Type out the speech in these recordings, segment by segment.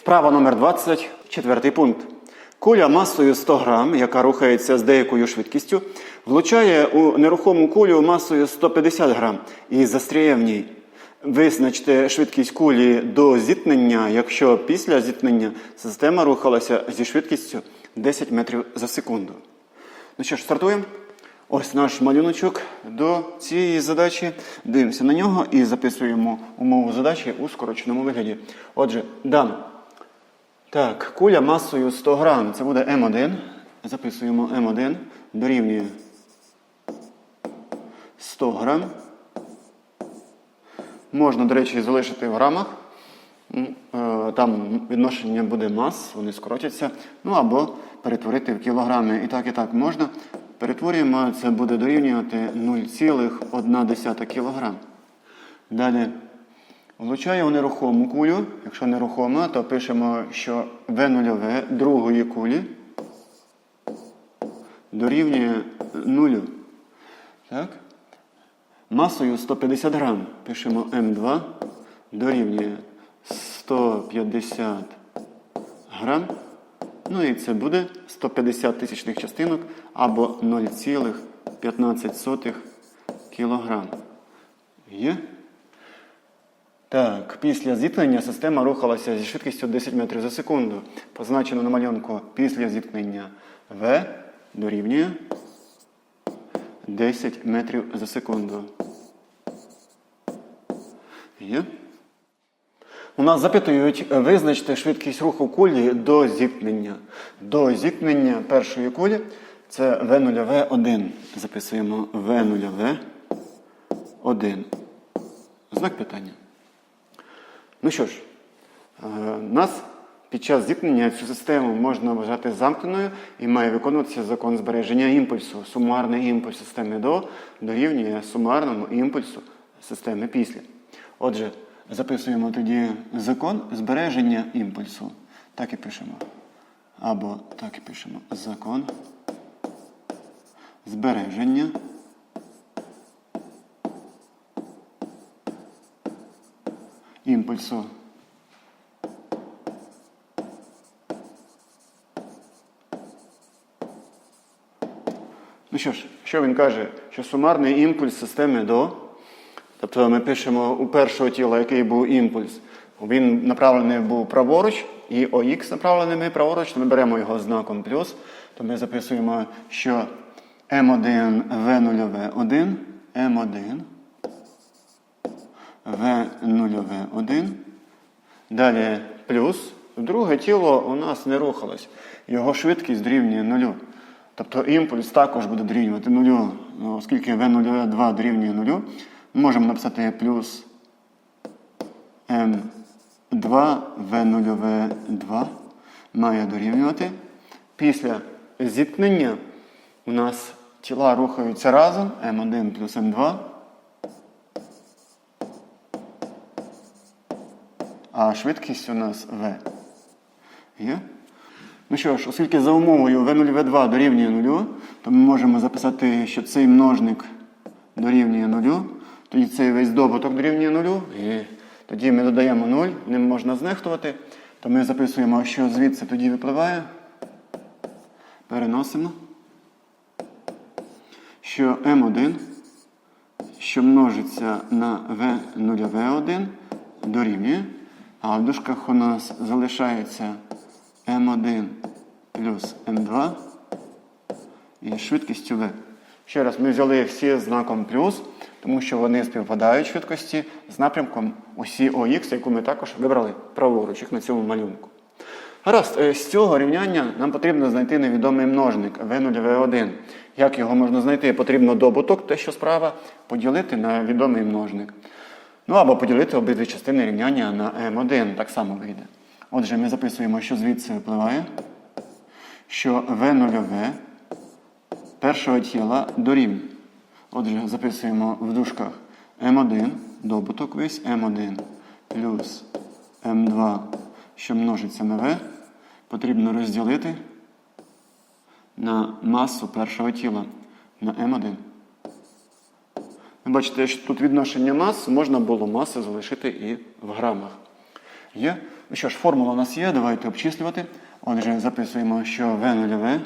Вправа номер 20, четвертий пункт. Куля масою 100 грам, яка рухається з деякою швидкістю, влучає у нерухому кулю масою 150 грам і застряє в ній. Визначте швидкість кулі до зіткнення, якщо після зіткнення система рухалася зі швидкістю 10 метрів за секунду. Ну що ж, стартуємо. Ось наш малюночок до цієї задачі. Дивимося на нього і записуємо умову задачі у скороченому вигляді. Отже, дано. Так, куля масою 100 грам. Це буде М1. Записуємо М1. Дорівнює 100 грам. Можна, до речі, залишити в грамах. Е, Там відношення буде мас, вони скоротяться. Ну або перетворити в кілограми. І так, і так можна. Перетворюємо, це буде дорівнювати 0,1 кг. Далі. Влучає у нерухому кулю. Якщо нерухома, то пишемо, що В0 другої кулі дорівнює нулю. Так? Масою 150 грам. Пишемо М2 дорівнює 150 грам. Ну і це буде 150 тисячних частинок або 0,15 кілограм. Є? Так, після зіткнення система рухалася зі швидкістю 10 метрів за секунду. Позначено на малюнку після зіткнення В дорівнює 10 метрів за секунду. Є? У нас запитують, визначте швидкість руху кулі до зіткнення. До зіткнення першої кулі це В0В1. Записуємо В0В1. Знак питання. Ну що ж, е, нас під час зіткнення цю систему можна вважати замкненою і має виконуватися закон збереження імпульсу. Сумарний імпульс системи до дорівнює сумарному імпульсу системи після. Отже, записуємо тоді закон збереження імпульсу. Так і пишемо. Або так і пишемо закон збереження імпульсу. Ну що ж, що він каже? Що сумарний імпульс системи до. Тобто ми пишемо у першого тіла, який був імпульс. Він направлений був праворуч, і ОХ направлений ми праворуч, то ми беремо його знаком плюс, то ми записуємо, що М1 В0В1, М1 В0В1. Далі плюс. Друге тіло у нас не рухалось. Його швидкість дорівнює нулю. Тобто імпульс також буде дорівнювати нулю. Ну, Оскільки В0В2 дорівнює нулю, ми можемо написати плюс М2 В0В2 має дорівнювати. Після зіткнення у нас тіла рухаються разом М1 плюс М2. А швидкість у нас V. Є? Ну що ж, оскільки за умовою V0, V2 дорівнює 0, то ми можемо записати, що цей множник дорівнює 0, тоді цей весь добуток дорівнює 0, і тоді ми додаємо 0, ним можна знехтувати, то ми записуємо, що звідси тоді випливає. Переносимо, що m1, що множиться на v0v1, дорівнює. А в дужках у нас залишається m1 плюс m2 і швидкістю v. Ще раз, ми взяли всі знаком плюс, тому що вони співпадають швидкості з напрямком усі ОХ, яку ми також вибрали праворуч, як на цьому малюнку. Гаразд, е, з цього рівняння нам потрібно знайти невідомий множник V0, V1. Як його можна знайти? Потрібно добуток, те, що справа, поділити на відомий множник. Ну або поділити обидві частини рівняння на m1, так само вийде. Отже, ми записуємо, що звідси випливає, що V0V першого тіла дорівнює. Отже, записуємо в дужках m1, добуток весь m1 плюс m2, що множиться на v, потрібно розділити на масу першого тіла на m1. Ви бачите, що тут відношення мас, можна було маси залишити і в грамах. Є? Ну що ж, формула у нас є, давайте обчислювати. Отже, записуємо, що В нульове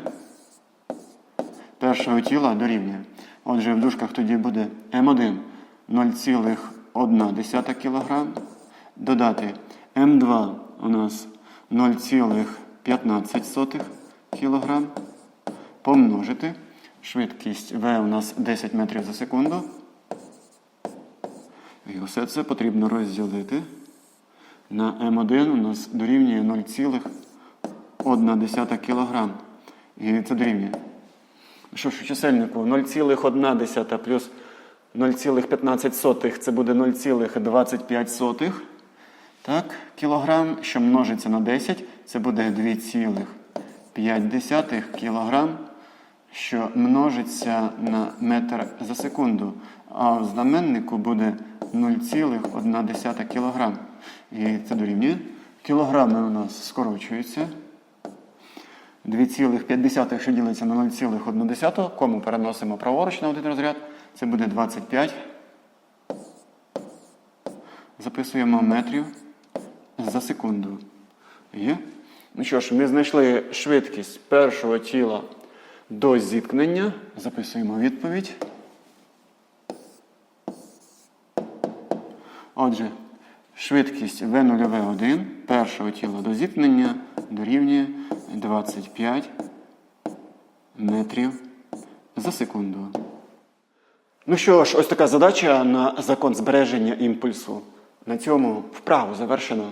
першого тіла дорівнює. Отже, в дужках тоді буде М1 0,1 кг. Додати М2 у нас 0,15 кг. Помножити. Швидкість В у нас 10 метрів за секунду. І все це потрібно розділити на М1 у нас дорівнює 0,1 кг. І це дорівнює. Що ж у чисельнику 0,1 плюс 0,15 це буде 0,25 так, кілограм, що множиться на 10, це буде 2,5 кілограм, що множиться на метр за секунду. А в знаменнику буде 0,1 кілограм. І це дорівнює. Кілограми у нас скорочуються. 2,5, що ділиться на 0,1, кому переносимо праворуч на один розряд, це буде 25. Записуємо метрів за секунду. Є? Ну що ж, ми знайшли швидкість першого тіла до зіткнення. Записуємо відповідь. Отже, швидкість V0V1 першого тіла до зіткнення дорівнює 25 метрів за секунду. Ну що ж, ось така задача на закон збереження імпульсу. На цьому вправу завершено.